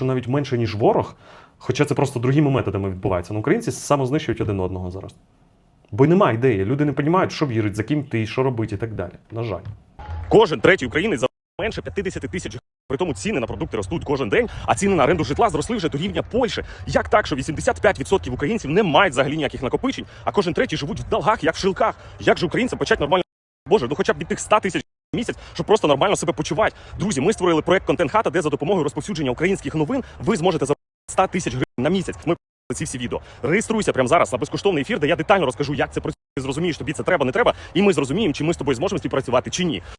що навіть менше, ніж ворог. Хоча це просто другими методами відбувається. Ну, українці самознищують один одного зараз. Бо немає ідеї. Люди не розуміють, що вірить, за ким ти, що робити і так далі. На жаль. Кожен третій українець за менше 50 тисяч. При тому ціни на продукти ростуть кожен день, а ціни на оренду житла зросли вже до рівня Польщі. Як так, що 85% українців не мають взагалі ніяких накопичень, а кожен третій живуть в долгах, як в шилках. Як же українцям почати нормально Боже, ну хоча б від тих 100 тисяч місяць, щоб просто нормально себе почувати. Друзі, ми створили проект Контент Хата, де за допомогою розповсюдження українських новин ви зможете за 100 тисяч гривень на місяць. Ми ці всі відео. Реєструйся прямо зараз на безкоштовний ефір, де я детально розкажу, як це працює. Зрозумієш, тобі це треба, не треба, і ми зрозуміємо, чи ми з тобою зможемо співпрацювати чи ні.